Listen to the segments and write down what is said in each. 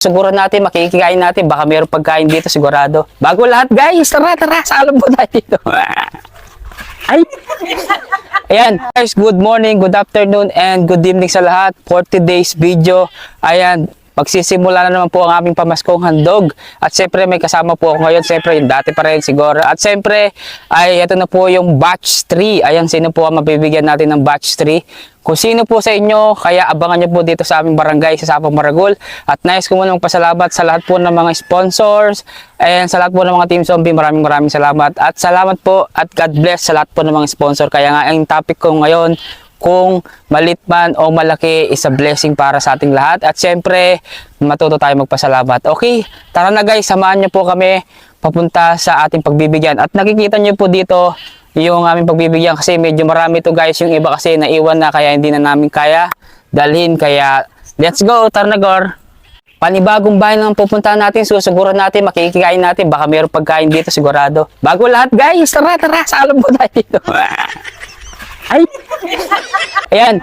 Siguro natin, makikikain natin. Baka mayroong pagkain dito, sigurado. Bago lahat, guys. Tara, tara. Saalam po tayo dito. Ay. Ayan, guys, good morning, good afternoon, and good evening sa lahat for today's video. Ayan, magsisimula na naman po ang aming pamaskong handog. At siyempre, may kasama po ako ngayon. Siyempre, yung dati pa rin siguro. At siyempre, ay ito na po yung batch 3. Ayan, sino po ang mabibigyan natin ng batch 3? Kung sino po sa inyo, kaya abangan nyo po dito sa aming barangay sa Sapang Maragol. At nais ko muna magpasalamat sa lahat po ng mga sponsors and sa lahat po ng mga Team Zombie. Maraming maraming salamat. At salamat po at God bless sa lahat po ng mga sponsor. Kaya nga, ang topic ko ngayon, kung malit man o malaki is a blessing para sa ating lahat. At syempre, matuto tayo magpasalamat. Okay, tara na guys, samahan nyo po kami papunta sa ating pagbibigyan. At nakikita nyo po dito yung aming pagbibigyan kasi medyo marami to guys. Yung iba kasi naiwan na kaya hindi na namin kaya dalhin. Kaya let's go, tara na Gor. Panibagong bahay lang pupuntahan natin, susuguran natin, makikikain natin, baka mayroong pagkain dito sigurado. Bago lahat guys, tara tara, saalam po tayo dito. Ay! Ayan,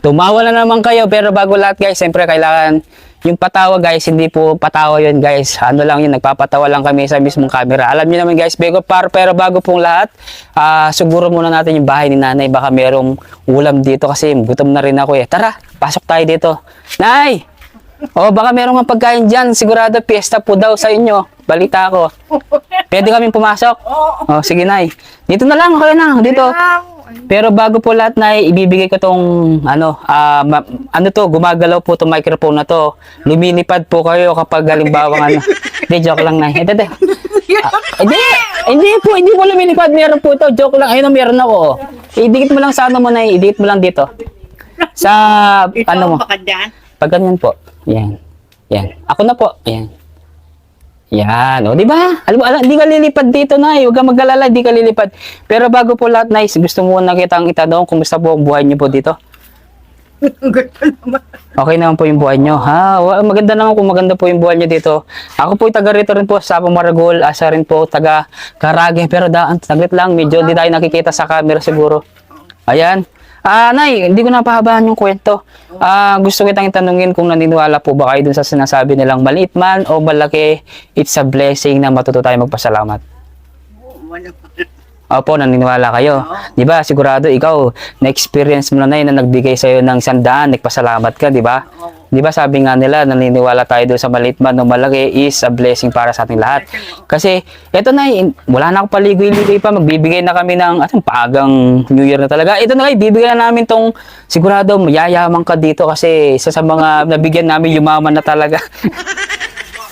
tumawa na naman kayo pero bago lahat guys, siyempre kailangan yung patawa guys, hindi po patawa yun guys. Ano lang yun, nagpapatawa lang kami sa mismong camera. Alam niyo naman guys, bago par, pero bago pong lahat, ah siguro muna natin yung bahay ni nanay. Baka merong ulam dito kasi gutom na rin ako eh. Tara, pasok tayo dito. Nay! Oh, baka merong mga pagkain dyan. Sigurado piyesta po daw sa inyo. Balita ko. Pwede kaming pumasok? Oh, sige nay. Dito na lang, okay na. Dito. Pero bago po lahat na ibibigay ko tong ano, ma- ano to, gumagalaw po tong microphone na to. Lumilipad po kayo kapag halimbawa ano. Hindi, joke lang na. Ito, ito. Ah, hindi, hindi po, hindi po lumilipad. Meron po ito, joke lang. Ayun, meron ako. Idikit mo lang sa ano mo na, idikit mo lang dito. Sa, ano mo, pag ganyan po. Yan. Yan. Ako na po. Yan. Yan. O, di ba? Alam mo, alam, di ka lilipad dito, Nay. Huwag kang mag-alala, di ka lilipad. Pero bago po lahat, Nay, gusto mo na kitang itanong, kumusta po ang buhay niyo po dito? Okay naman po yung buhay niyo. Ha? Maganda naman kung maganda po yung buhay niyo dito. Ako po taga rito rin po sa Maragol. Asa rin po taga Karage. Pero daan, saglit lang. Medyo di tayo nakikita sa camera siguro. Ayan. Ah, Nay, hindi ko napahabaan yung kwento. Ah, gusto kitang itanungin kung naniniwala po ba kayo dun sa sinasabi nilang maliit man o malaki, it's a blessing na matuto tayo magpasalamat. Wala pa. Opo, naniniwala kayo. Di ba? Sigurado ikaw, na-experience mo na na yun na nagbigay sa'yo ng sandaan, nagpasalamat ka, di ba? Di ba sabi nga nila, naniniwala tayo doon sa maliit man o malaki is a blessing para sa ating lahat. Kasi, eto na, in- wala na akong paligoy-ligoy pa, magbibigay na kami ng, atong paagang New Year na talaga. Ito na nga, ibibigay na namin tong, sigurado, yayaman ka dito kasi isa sa mga nabigyan namin yumaman na talaga.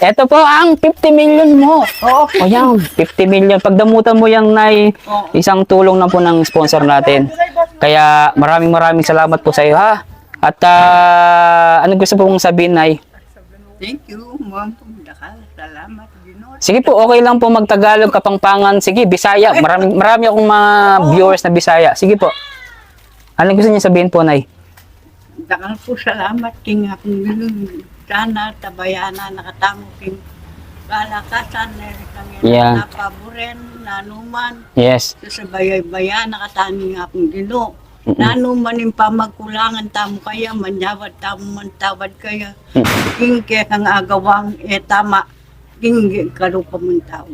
Ito po ang 50 million mo. Oo. O yan, 50 million. Pagdamutan mo yung nai, isang tulong na po ng sponsor natin. Kaya maraming maraming salamat po sa iyo ha. At ah, ano gusto pong sabihin, Nay? Thank you, ma'am. Dakal. Salamat, Ginoo. Sige po, okay lang po magtagalog, kapangpangan. Sige, Bisaya. Marami, marami akong mga viewers na Bisaya. Sige po. Ano gusto niyo sabihin po, Nay? Dakal po salamat king akong Ginoo. Sana tabayana nakatamo king kalakasan na kang Yeah. napaboren nanuman Yes. sa bayay-bayan nakatani akong Ginoo. Nanuman yung pamagkulangan tamo kaya manyawad tamo man tawad kaya. King kaya kang agawang eh tama. King karupa mong tao.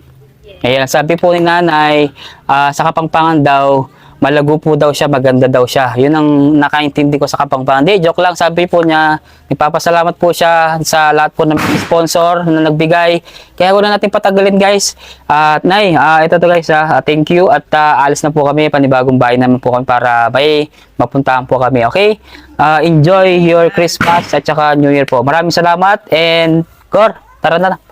Ayan, sabi po ni nanay, ah, sa Kapangpangan daw, malago po daw siya, maganda daw siya. Yun ang nakaintindi ko sa Kapangpangan. Di, joke lang, sabi po niya, nagpapasalamat po siya sa lahat po ng sponsor na nagbigay. Kaya huwag na natin patagalin guys. At nay, ah, ito to guys, ah, thank you at ah, alis na po kami, panibagong bahay naman po kami para may mapuntahan po kami, okay? Ah, enjoy your Christmas at saka New Year po. Maraming salamat and Kor, tara na.